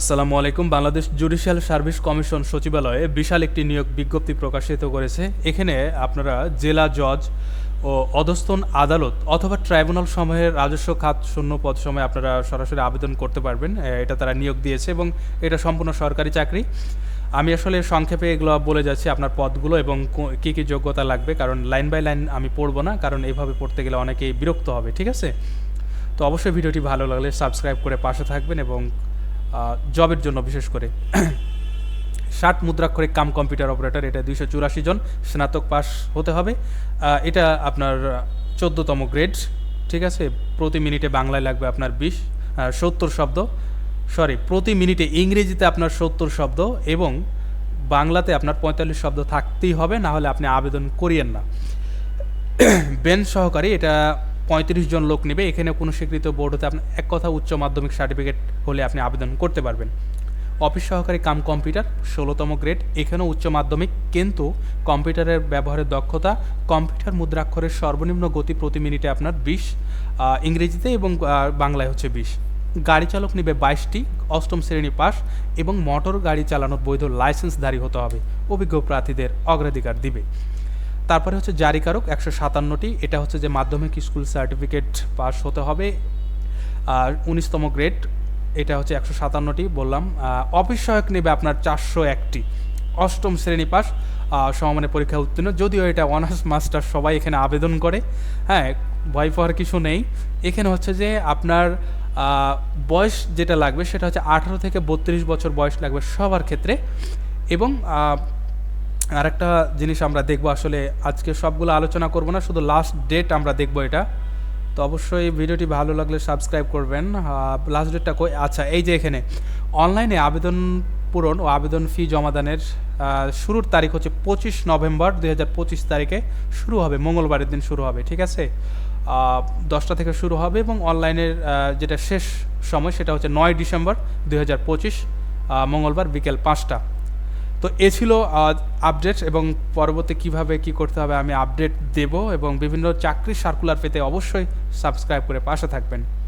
আসসালামু আলাইকুম। Bangladesh judicial service commission সচিবালয়ে বিশাল একটি নিয়োগ বিজ্ঞপ্তি প্রকাশিত করেছে। এখানে আপনারা জেলা জজ ও অধস্তন আদালত অথবা ট্রাইব্যুনাল সমূহের রাজস্ব খাত শূন্য পদ সময় আপনারা সরাসরি আবেদন করতে পারবেন। এটা তারা নিয়োগ দিয়েছে এবং এটা সম্পূর্ণ সরকারি চাকরি। আমি আসলে সংক্ষেপে এগুলো বলে যাচ্ছি আপনার পদগুলো এবং কী কী যোগ্যতা লাগবে, কারণ লাইন বাই লাইন আমি পড়ব না, কারণ এইভাবে পড়তে গেলে অনেকেই বিরক্ত হবে, ঠিক আছে? তো অবশ্যই ভিডিওটি ভালো লাগলে সাবস্ক্রাইব করে পাশে থাকবেন এবং জবের জন্য বিশেষ করে। ষাট মুদ্রাক্ষরিক কাম কম্পিউটার অপারেটর এটা দুইশো চুরাশি জন স্নাতক পাস হতে হবে। এটা আপনার চোদ্দোতম গ্রেড ঠিক আছে? প্রতি মিনিটে বাংলায় লাগবে আপনার বিশ সত্তর শব্দ। সরি প্রতি মিনিটে ইংরেজিতে আপনার সত্তর শব্দ এবং বাংলাতে আপনার পঁয়তাল্লিশ শব্দ থাকতেই হবে, না হলে আপনি আবেদন করিয়েন না। বেন সহকারী, এটা পঁয়ত্রিশ জন লোক নেবে, এখানে কোনো স্বীকৃত বোর্ড হতে আপনার এক কথা উচ্চ মাধ্যমিক সার্টিফিকেট হলে আপনি আবেদন করতে পারবেন। অফিস সহকারী কাম কম্পিউটার, ষোলোতম গ্রেড, এখানেও উচ্চ মাধ্যমিক, কিন্তু কম্পিউটারের ব্যবহারের দক্ষতা, কম্পিউটার মুদ্রাক্ষরের সর্বনিম্ন গতি প্রতি মিনিটে আপনার বিশ ইংরেজিতে এবং বাংলায় হচ্ছে বিশ। গাড়ি চালক নেবে বাইশটি, অষ্টম শ্রেণি পাস এবং মোটর গাড়ি চালানোর বৈধ লাইসেন্সধারী হতে হবে, অভিজ্ঞ প্রার্থীদের অগ্রাধিকার দিবে। তারপরে হচ্ছে জারিকারক একশো সাতান্নটি। এটা হচ্ছে যে মাধ্যমিক স্কুল সার্টিফিকেট পাস হতে হবে। আর উনিশতম গ্রেড, এটা হচ্ছে একশো সাতান্নটি বললাম। অফিস সহায়ক নেবে আপনার চারশো একটি। অষ্টম শ্রেণি পাস সমমানের পরীক্ষা উত্তীর্ণ। যদিও এটা অনার্স মাস্টার, সবাই এখানে আবেদন করে। হ্যাঁ ভয় পাওয়ার কিছু নেই। এখানে হচ্ছে যে আপনার বয়স যেটা লাগবে, সেটা হচ্ছে আঠারো থেকে বত্রিশ বছর বয়স লাগবে সবার ক্ষেত্রে। এবং আরেকটা জিনিস আমরা দেখব, আসলে আজকে সবগুলো আলোচনা করব না, শুধু লাস্ট ডেট আমরা দেখব এটা। তো অবশ্যই ভিডিওটি ভালো লাগলে সাবস্ক্রাইব করবেন। লাস্ট ডেটটা কই? আচ্ছা এই যে এখানে। অনলাইনে আবেদন পূরণ ও আবেদন ফি জমাদানের শুরুর তারিখ হচ্ছে পঁচিশ নভেম্বর দুই হাজার পঁচিশ তারিখে শুরু হবে, মঙ্গলবারের দিন শুরু হবে, ঠিক আছে? দশটা থেকে শুরু হবে এবং অনলাইনের যেটা শেষ সময় সেটা হচ্ছে নয় ডিসেম্বর দুই হাজার পঁচিশ মঙ্গলবার বিকেল পাঁচটা। তো এ ছিল আপডেট এবং পরবর্তী কীভাবে কি করতে হবে আমি আপডেট দেব এবং বিভিন্ন চাকরির সার্কুলার পেতে অবশ্যই সাবস্ক্রাইব করে পাশে থাকবেন।